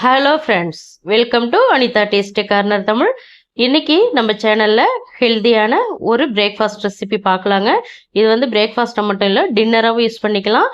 Hello friends welcome to Anitha tasty corner Tamil இன்னைக்கு நம்ம சேனலில் ஹெல்தியான ஒரு பிரேக்ஃபாஸ்ட் ரெசிபி பார்க்கலாங்க. இது வந்து பிரேக்ஃபாஸ்ட்டை மட்டும் இல்லை டின்னராகவும் யூஸ் பண்ணிக்கலாம்.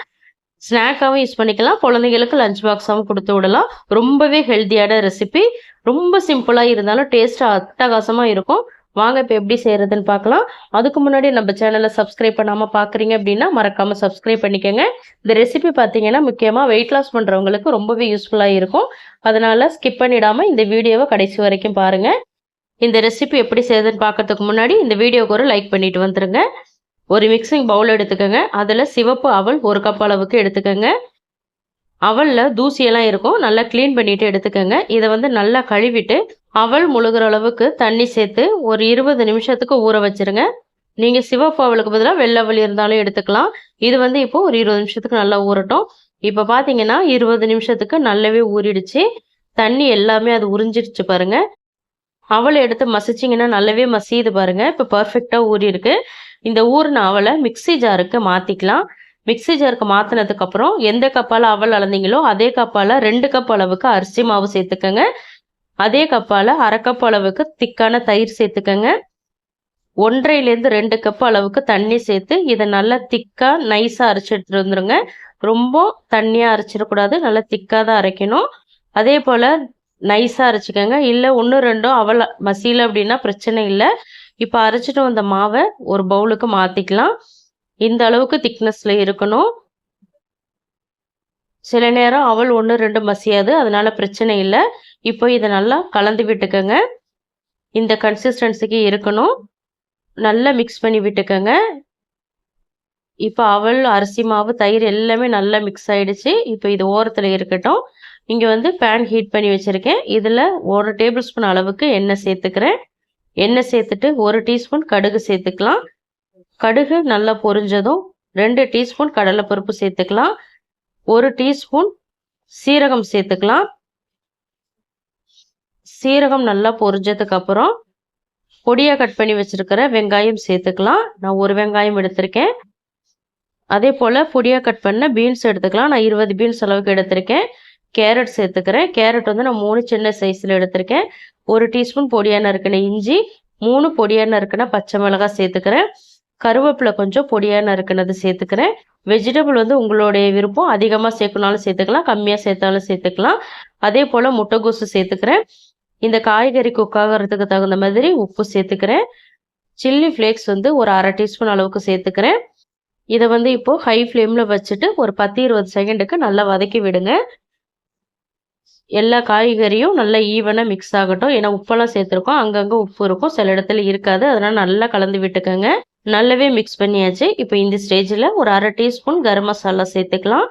ஸ்நாக்காகவும் யூஸ் பண்ணிக்கலாம். குழந்தைங்களுக்கு லஞ்ச் பாக்ஸாகவும் கொடுத்து விடலாம். ரொம்பவே ஹெல்தியான ரெசிபி ரொம்ப சிம்பிளாக இருந்தாலும் டேஸ்ட் அட்டகாசமாக இருக்கும். வாங்க இப்போ எப்படி செய்கிறதுன்னு பார்க்கலாம். அதுக்கு முன்னாடி நம்ம சேனலை சப்ஸ்கிரைப் பண்ணாமல் பார்க்குறீங்க அப்படின்னா மறக்காமல் சப்ஸ்கிரைப் பண்ணிக்கோங்க. இந்த ரெசிபி பார்த்தீங்கன்னா முக்கியமாக வெயிட் லாஸ் பண்ணுறவங்களுக்கு ரொம்பவே யூஸ்ஃபுல்லாக இருக்கும். அதனால் ஸ்கிப் பண்ணிடாமல் இந்த வீடியோவை கடைசி வரைக்கும் பாருங்கள் இந்த ரெசிபி எப்படி செய்யுதுன்னு பார்க்கறதுக்கு முன்னாடி இந்த வீடியோக்கு ஒரு லைக் பண்ணிட்டு வந்துருங்க. ஒரு மிக்சிங் பவுல் எடுத்துக்கோங்க. அதில் சிவப்பு அவல் ஒரு கப் அளவுக்கு எடுத்துக்கோங்க. அவலில் தூசியெல்லாம் இருக்கும். நல்லா க்ளீன் பண்ணிவிட்டு எடுத்துக்கோங்க. இதை வந்து நல்லா கழுவிட்டு அவள் முழுகிற அளவுக்கு தண்ணி சேர்த்து ஒரு இருபது நிமிஷத்துக்கு ஊற வச்சிருங்க. நீங்கள் சிவப்பு அவளுக்கு பதிலாக வெள்ளை அவல் இருந்தாலும் எடுத்துக்கலாம். இது வந்து இப்போ ஒரு இருபது நிமிஷத்துக்கு நல்லா ஊறட்டும். இப்போ பார்த்தீங்கன்னா இருபது நிமிஷத்துக்கு நல்லாவே ஊறிடுச்சு. தண்ணி எல்லாமே அது உறிஞ்சிடுச்சு பாருங்க. அவளை எடுத்து மசிச்சிங்கன்னா நல்லாவே மசியுது பாருங்க. இப்போ பர்ஃபெக்டாக ஊறி இருக்கு இந்த ஊறின அவளை மிக்சி ஜாருக்கு மாற்றிக்கலாம் மிக்சி ஜாருக்கு மாற்றினதுக்கப்புறம் எந்த கப்பால் அவல் அளந்தீங்களோ அதே கப்பால் ரெண்டு கப் அளவுக்கு அரிசி மாவு சேர்த்துக்கோங்க. அதே கப்பால் அரை கப் அளவுக்கு திக்கான தயிர் சேர்த்துக்கோங்க. ஒன்றையிலேருந்து ரெண்டு கப் அளவுக்கு தண்ணி சேர்த்து இதை நல்லா திக்காக நைஸாக அரைச்சி எடுத்துகிட்டு வந்துருங்க. ரொம்ப தண்ணியாக அரைச்சிடக்கூடாது நல்லா திக்காக தான் அரைக்கணும். அதே போல் நைஸாக அரைச்சிக்கோங்க. இல்லை ஒன்று ரெண்டும் அவள மசியல அப்படின்னா பிரச்சனை இல்லை. இப்போ அரைச்சிட்டு வந்த மாவை ஒரு பவுலுக்கு மாற்றிக்கலாம் இந்த அளவுக்கு திக்னஸில் இருக்கணும். சில நேரம் அவள் ஒன்று ரெண்டு மசியாது அதனால் பிரச்சனை இல்லை. இப்போ இதை நல்லா கலந்து விட்டுக்கோங்க. இந்த கன்சிஸ்டன்சிக்கு இருக்கணும். நல்லா மிக்ஸ் பண்ணி விட்டுக்கோங்க. இப்போ அவள் அரிசி மாவு தயிர் எல்லாமே நல்லா மிக்ஸ் ஆகிடுச்சு இப்போ இது ஓரத்தில் இருக்கட்டும். இங்கே வந்து பேன் ஹீட் பண்ணி வச்சுருக்கேன். இதில் ஒரு டேபிள் ஸ்பூன் அளவுக்கு எண்ணெய் சேர்த்துக்கிறேன். எண்ணெய் சேர்த்துட்டு ஒரு டீஸ்பூன் கடுகு சேர்த்துக்கலாம். கடுகு நல்லா பொரிஞ்சதும் ரெண்டு டீஸ்பூன் கடலைப்பருப்பு சேர்த்துக்கலாம். ஒரு டீஸ்பூன் சீரகம் சேர்த்துக்கலாம். சீரகம் நல்லா பொரிஞ்சதுக்கு அப்புறம் பொடியாக கட் பண்ணி வச்சுருக்கிற வெங்காயம் சேர்த்துக்கலாம். நான் ஒரு வெங்காயம் எடுத்திருக்கேன். அதே போல் பொடியாக கட் பண்ண பீன்ஸ் எடுத்துக்கலாம். நான் இருபது பீன்ஸ் அளவுக்கு எடுத்திருக்கேன். கேரட் சேர்த்துக்கிறேன். கேரட் வந்து நான் மூணு சின்ன சைஸில் எடுத்திருக்கேன். ஒரு டீஸ்பூன் பொடியாக நறுக்கின இஞ்சி மூணு பொடியாக நறுக்கின பச்சை மிளகாய் சேர்த்துக்கிறேன். கருவேப்பிலை கொஞ்சம் பொடியாக நறுக்கினது சேர்த்துக்கிறேன். வெஜிடபிள் வந்து உங்களுடைய விருப்பம். அதிகமாக சேர்க்கணாலும் சேர்த்துக்கலாம். கம்மியாக சேர்த்தாலும் சேர்த்துக்கலாம். அதே போல் முட்டைகோசு சேர்த்துக்கிறேன். இந்த காய்கறி குக் ஆகிறதுக்கு தகுந்த மாதிரி உப்பு சேர்த்துக்கிறேன். சில்லி ஃப்ளேக்ஸ் வந்து ஒரு அரை டீஸ்பூன் அளவுக்கு சேர்த்துக்கிறேன். இதை வந்து இப்போது ஹை ஃப்ளேமில் வச்சுட்டு ஒரு பத்து இருபது செகண்டுக்கு நல்லா வதக்கி விடுங்க. எல்லா காய்கறியும் நல்லா ஈவனாக மிக்ஸ் ஆகட்டும். ஏன்னா உப்பெல்லாம் சேர்த்துருக்கோம். அங்கங்கே உப்பு இருக்கும். சில இடத்துல இருக்காது. அதனால் நல்லா கலந்து விட்டுக்கோங்க. நல்லாவே மிக்ஸ் பண்ணியாச்சு. இப்போ இந்த ஸ்டேஜில் ஒரு அரை டீஸ்பூன் கரம் மசாலா சேர்த்துக்கலாம்.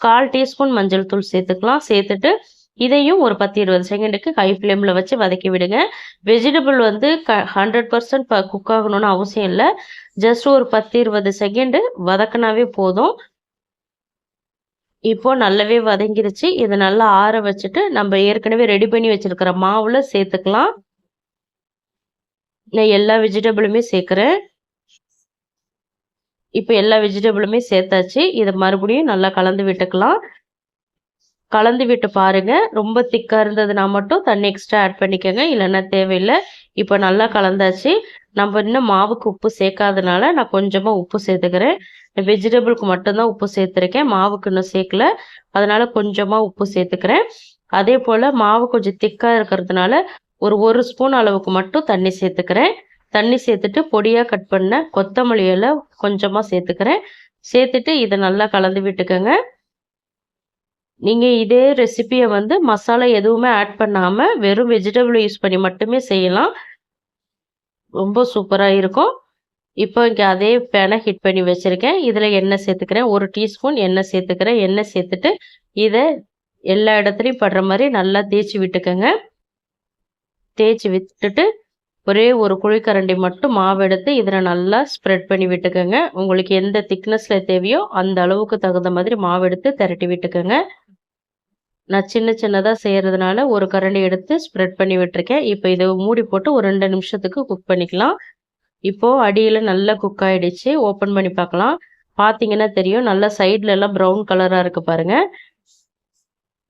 கால் டீஸ்பூன் மஞ்சள் தூள் சேர்த்துக்கலாம். சேர்த்துட்டு இதையும் ஒரு பத்து இருபது செகண்டுக்கு ஹை ஃப்ளேமில் வச்சு வதக்கி விடுங்க. வெஜிடபிள் வந்து க ஹண்ட்ரட் பர்சன்ட் ப குக் ஆகணும்னு அவசியம் இல்லை. ஜஸ்ட் ஒரு பத்து இருபது செகண்டு வதக்கினாவே போதும். இப்போ நல்லாவே வதங்கிருச்சு. இதை நல்லா ஆற வச்சுட்டு நம்ம ஏற்கனவே ரெடி பண்ணி வச்சிருக்கிற மாவுல சேர்த்துக்கலாம். நான் எல்லா வெஜிடபிளுமே சேர்க்குறேன். இப்போ எல்லா வெஜிடபிளுமே சேர்த்தாச்சு. இதை மறுபடியும் நல்லா கலந்து விட்டுக்கலாம். கலந்து விட்டு பாருங்க. ரொம்ப திக்காக இருந்ததுன்னா மட்டும் தண்ணி எக்ஸ்ட்ரா ஆட் பண்ணிக்கோங்க. இல்லைன்னா தேவையில்லை. இப்போ நல்லா கலந்தாச்சு. நம்ம இன்னும் மாவுக்கு உப்பு சேர்க்காதனால நான் கொஞ்சமாக உப்பு சேர்த்துக்கிறேன். வெஜிடபிளுக்கு மட்டும்தான் உப்பு சேர்த்துருக்கேன். மாவுக்கு இன்னும் சேர்க்கல. அதனால கொஞ்சமாக உப்பு சேர்த்துக்கிறேன். அதே போல் மாவு கொஞ்சம் திக்காக இருக்கிறதுனால ஒரு ஒரு ஸ்பூன் அளவுக்கு மட்டும் தண்ணி சேர்த்துக்கிறேன். தண்ணி சேர்த்துட்டு பொடியாக கட் பண்ண கொத்தமல்லி இலை கொஞ்சமாக சேர்த்துக்கிறேன். சேர்த்துட்டு இதை நல்லா கலந்து விட்டுக்கோங்க. நீங்கள் இதே ரெசிபியை வந்து மசாலா எதுவுமே ஆட் பண்ணாமல் வெறும் வெஜிடபிள் யூஸ் பண்ணி மட்டுமே செய்யலாம். ரொம்ப சூப்பராக இருக்கும். இப்போ இங்கே அதே பேனை ஹிட் பண்ணி வச்சுருக்கேன். இதில் எண்ணெய் சேர்த்துக்கிறேன். ஒரு டீஸ்பூன் எண்ணெய் சேர்த்துக்கிறேன். எண்ணெய் சேர்த்துட்டு இதை எல்லா இடத்துலையும் படுற மாதிரி நல்லா தேய்ச்சி விட்டுக்கோங்க. தேய்ச்சி விட்டுட்டு ஒரே ஒரு குழிக்கரண்டி மட்டும் மாவு எடுத்து இதில் நல்லா ஸ்ப்ரெட் பண்ணி விட்டுக்கோங்க. உங்களுக்கு எந்த திக்னஸில் தேவையோ அந்த அளவுக்கு தகுந்த மாதிரி மாவு எடுத்து திரட்டி விட்டுக்கோங்க. நான் சின்ன சின்னதாக செய்கிறதுனால ஒரு கரண்டி எடுத்து ஸ்ப்ரெட் பண்ணி விட்டுருக்கேன். இப்போ இதை மூடி போட்டு ஒரு ரெண்டு நிமிஷத்துக்கு குக் பண்ணிக்கலாம். இப்போது அடியில் நல்லா குக் ஆகிடுச்சு ஓப்பன் பண்ணி பார்க்கலாம். பார்த்தீங்கன்னா தெரியும் நல்லா சைட்ல எல்லாம் ப்ரௌன் கலராக இருக்குது பாருங்கள்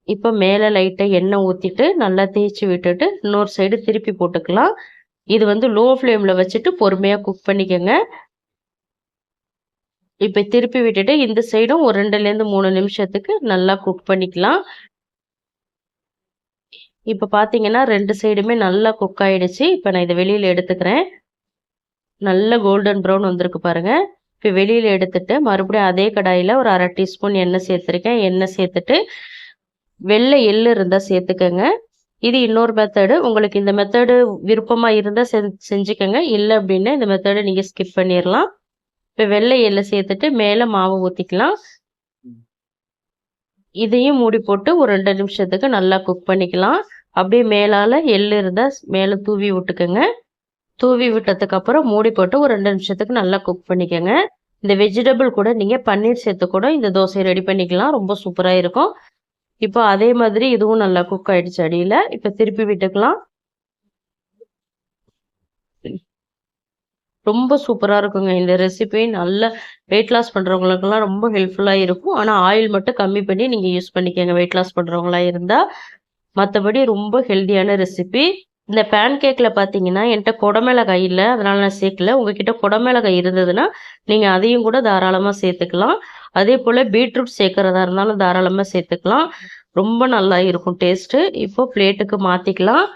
இப்போ மேலே லைட்டாக எண்ணெய் ஊற்றிட்டு நல்லா தேய்ச்சி விட்டுட்டு இன்னொரு சைடு திருப்பி போட்டுக்கலாம். இது வந்து லோ ஃப்ளேமில் வச்சுட்டு பொறுமையாக குக் பண்ணிக்கோங்க. இப்போ திருப்பி விட்டுட்டு இந்த சைடும் ஒரு ரெண்டுலேருந்து மூணு நிமிஷத்துக்கு நல்லா குக் பண்ணிக்கலாம். இப்போ பார்த்தீங்கன்னா ரெண்டு சைடுமே நல்லா குக் ஆகிடுச்சு இப்போ நான் இதை வெளியில் எடுத்துக்கிறேன். நல்ல கோல்டன் ப்ரௌன் வந்திருக்கு பாருங்கள் இப்போ வெளியில் எடுத்துட்டு மறுபடியும் அதே கடாயில் ஒரு அரை டீஸ்பூன் எண்ணெய் சேர்த்துருக்கேன். எண்ணெய் சேர்த்துட்டு வெள்ளை எள்ளு இருந்தால் சேர்த்துக்கோங்க. இது இன்னொரு மெத்தடு உங்களுக்கு இந்த மெத்தடு விருப்பமாக இருந்தால் செ செஞ்சுக்கோங்க. இல்லை அப்படின்னா இந்த மெத்தடை நீங்கள் ஸ்கிப் பண்ணிடலாம் இப்போ வெள்ளை எள்ளை சேர்த்துட்டு மேலே மாவு ஊற்றிக்கலாம் இதையும் மூடி போட்டு ஒரு ரெண்டு நிமிஷத்துக்கு நல்லா குக் பண்ணிக்கலாம். அப்படியே மேலால் எள்ளு இருந்தால் மேலே தூவி விட்டுக்கோங்க. தூவி விட்டதுக்கப்புறம் மூடி போட்டு ஒரு ரெண்டு நிமிஷத்துக்கு நல்லா குக் பண்ணிக்கோங்க. இந்த வெஜிடபிள் கூட நீங்கள் பன்னீர் சேர்த்து கூட இந்த தோசையை ரெடி பண்ணிக்கலாம். ரொம்ப சூப்பராக இருக்கும். இப்போ அதே மாதிரி இதுவும் நல்லா குக் ஆகிடுச்சு அடியில். இப்போ திருப்பி விட்டுக்கலாம். ரொம்ப சூப்பராக இருக்குங்க. இந்த ரெசிபி நல்ல வெயிட் லாஸ் பண்ணுறவங்களுக்கெல்லாம் ரொம்ப ஹெல்ப்ஃபுல்லாக இருக்கும். ஆனால் ஆயில் மட்டும் கம்மி பண்ணி நீங்கள் யூஸ் பண்ணிக்கோங்க. வெயிட் லாஸ் பண்ணுறவங்களா இருந்தால் மற்றபடி ரொம்ப ஹெல்த்தியான ரெசிபி இந்த பேன் கேக்கில் பார்த்தீங்கன்னா என்கிட்ட குடமிளகாய் இல்லை. அதனால் நான் சேர்க்கல. உங்ககிட்ட குடமிளகாய் இருந்ததுன்னா நீங்கள் அதையும் கூட தாராளமாக சேர்த்துக்கலாம். அதே போல் பீட்ரூட் சேர்க்குறதா இருந்தாலும் தாராளமாக சேர்த்துக்கலாம். ரொம்ப நல்லா இருக்கும் டேஸ்ட்டு இப்போ பிளேட்டுக்கு மாற்றிக்கலாம்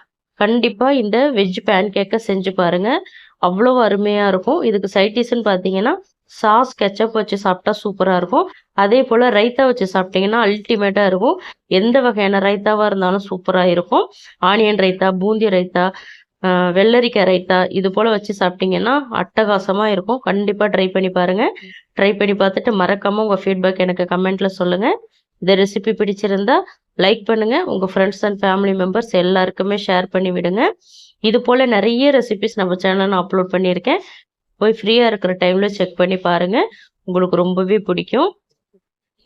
கண்டிப்பாக இந்த வெஜ் பேன் கேக்கை செஞ்சு பாருங்கள் அவ்வளோ அருமையாக இருக்கும். இதுக்கு சைட்டிஸ்ன்னு பார்த்தீங்கன்னா சாஸ் கெச்சப் வச்சு சாப்பிட்டா சூப்பராக இருக்கும். அதே போல் ரைத்தா வச்சு சாப்பிட்டீங்கன்னா அல்டிமேட்டாக இருக்கும். எந்த வகையான ரைத்தாவாக இருந்தாலும் சூப்பராக இருக்கும். ஆனியன் ரைத்தா பூந்தி ரைத்தா வெள்ளரிக்காய் ரைத்தா இது போல் வச்சு சாப்பிட்டீங்கன்னா அட்டகாசமாக இருக்கும். கண்டிப்பாக ட்ரை பண்ணி பாருங்கள் ட்ரை பண்ணி பார்த்துட்டு மறக்காமல் உங்கள் ஃபீட்பேக் எனக்கு கமெண்ட்டில் சொல்லுங்கள் இந்த ரெசிபி பிடிச்சிருந்தா லைக் பண்ணுங்கள் உங்கள் ஃப்ரெண்ட்ஸ் அண்ட் ஃபேமிலி மெம்பர்ஸ் எல்லாருக்குமே ஷேர் பண்ணி விடுங்க. இது போல் நிறைய ரெசிபிஸ் நம்ம சேனலில் நான் அப்லோட் பண்ணியிருக்கேன். போய் ஃப்ரீயாக இருக்கிற டைமில் செக் பண்ணி பாருங்கள் உங்களுக்கு ரொம்பவே பிடிக்கும்.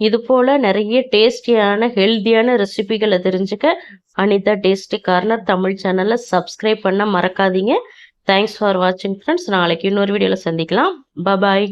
இது போல் நிறைய டேஸ்டியான ஹெல்த்தியான ரெசிபிகளை தெரிஞ்சுக்க அனிதா டேஸ்டி கார்னர் தமிழ் சேனலை சப்ஸ்கிரைப் பண்ண மறக்காதீங்க. தேங்க்ஸ் ஃபார் வாட்சிங் ஃப்ரெண்ட்ஸ் நாளைக்கு இன்னொரு வீடியோவில் சந்திக்கலாம். பபாய்